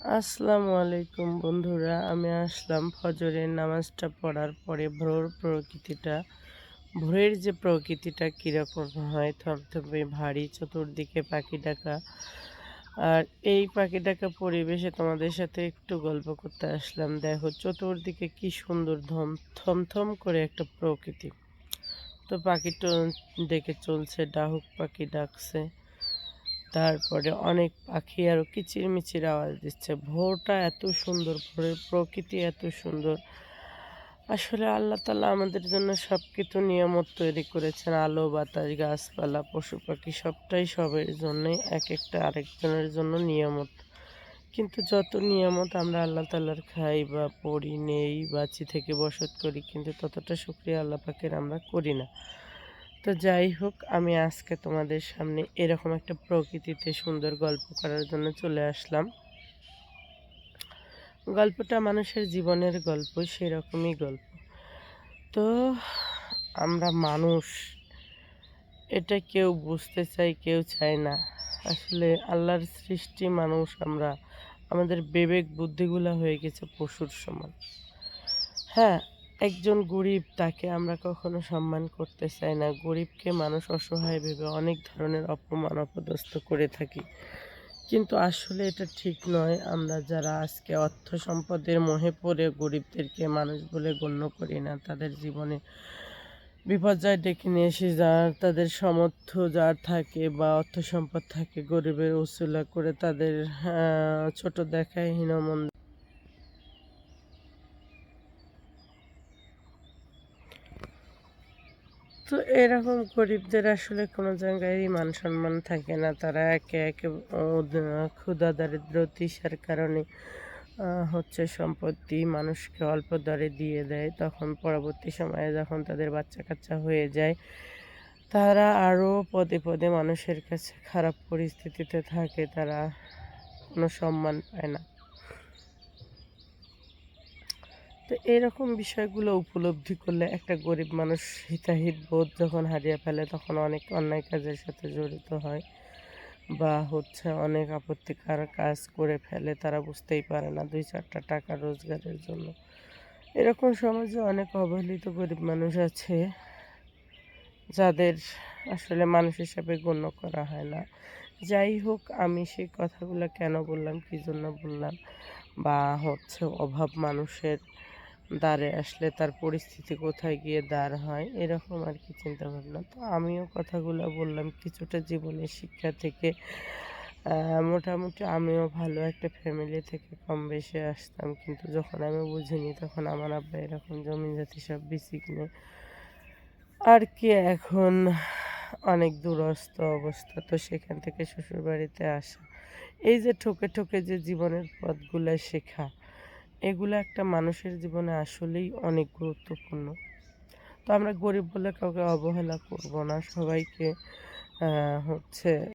আসসালামু আলাইকুম বন্ধুরা, আমি আসলাম ফজরের নামাজটা পড়ার পরে ভোর প্রকৃতিটা। ভোরের যে প্রকৃতিটা কীরকম হয় থরথবে ভারী চতুর্দিকে পাখি ডাকা। আর এই পাখি ডাকা পরিবেশে তোমাদের সাথে একটু গল্প করতে আসলাম। দেখো চতুর্দিকে কি সুন্দর ধম, থমথম করে একটা প্রকৃতি। তো পাখিটা ডেকে চলছে, ডাহুক পাখি ডাকছে। তারপরে অনেক পাখি আরও কিচিরমিচির আওয়াজ দিচ্ছে। ভোরটা এত সুন্দর, ভোরের প্রকৃতি এত সুন্দর। আসলে আল্লাহ তালা আমাদের জন্য সব কিছু নিয়ামত তৈরি করেছেন। আলো, বাতাস, গাছপালা, পশু পাখি সবটাই সবের জন্যই এক একটা আরেকজনের জন্য নিয়ামত। কিন্তু যত নিয়ামত আমরা আল্লাহ তাল্লার খাই বা পড়ি, নেই বাঁচি থেকে বসত করি, কিন্তু ততটা সুক্রিয়া আল্লাহ পাকের আমরা করি না। তো যাই হোক, আমি আজকে তোমাদের সামনে এরকম একটা প্রকৃতিতে সুন্দর গল্প করার জন্য চলে আসলাম। গল্পটা মানুষের জীবনের গল্প, সেরকমই গল্প। তো আমরা মানুষ, এটা কেউ বুঝতে চাই কেউ চায় না। আসলে আল্লাহর সৃষ্টি মানুষ আমরা, আমাদের বিবেক বুদ্ধিগুলো হয়ে গেছে পশুর সমান। হ্যাঁ একজন গরিব তাকে আমরা কখনো সম্মান করতে চাই না। গরিবকে মানুষ অসহায় ভেবে অনেক ধরনের অপমান, অপদস্থ করে থাকি। কিন্তু আসলে এটা ঠিক নয়। আমরা যারা আজকে অর্থ সম্পদের মোহে পড়ে গরিবদেরকে মানুষ বলে গণ্য করি না, তাদের জীবনে বিপর্যয় ডেকে নিয়ে এসে যার তাদের সমর্থ যার থাকে বা অর্থ সম্পদ থাকে, গরিবের উসুলা করে তাদের ছোট দেখায় হীনমন্দ তো এরকম গরিবদের আসলে কোনো জায়গায় মান সম্মান থাকে না। তারা একে একে ক্ষুধা, দারিদ্র, তৃষার কারণে হচ্ছে সম্পত্তি মানুষকে অল্প দরে দিয়ে দেয়। তখন পরবর্তী সময়ে যখন তাদের বাচ্চা কাচ্চা হয়ে যায়, তারা আরও পদে পদে মানুষের কাছে খারাপ পরিস্থিতিতে থাকে। তারা কোনো সম্মান পায় না। তো এরকম বিষয়গুলো উপলব্ধি করলে একটা গরিব মানুষ হিতাহিত বোধ যখন হারিয়ে ফেলে তখন অনেক অন্যায় কাজের সাথে জড়িত হয় বা হচ্ছে অনেক আপত্তিকর কাজ করে ফেলে তারা বুঝতেই পারে না দুই চারটা টাকা রোজগারের জন্য। এরকম সমাজে অনেক অবহেলিত গরিব মানুষ আছে যাদের আসলে মানুষ হিসাবে গণ্য করা হয় না। যাই হোক, আমি সেই কথাগুলো কেন বললাম, কী জন্য বললাম? বা হচ্ছে অভাব মানুষের দাঁড়ে আসলে তার পরিস্থিতি কোথায় গিয়ে দাঁড় হয়, এরকম আর কি চিন্তা ভাবনা তো আমিও কথাগুলো বললাম, কিছুটা জীবনের শিক্ষা থেকে মোটামুটি আমিও ভালো একটা ফ্যামিলি থেকে কম বেশি আসতাম। কিন্তু যখন আমি বুঝিনি, তখন আমার আব্বা এরকম জমি জাতি সব বেশি কিনে আর কি এখন অনেক দূরস্থ অবস্থা। তো সেখান থেকে শ্বশুরবাড়িতে আসা, এই যে ঠোকে ঠোকে যে জীবনের পথগুলো শেখা এগুলো একটা মানুষের জীবনে আসলেই অনেক গুরুত্বপূর্ণ। তো আমরা গরিব বলে কাউকে অবহেলা করব না। সবাইকে হচ্ছে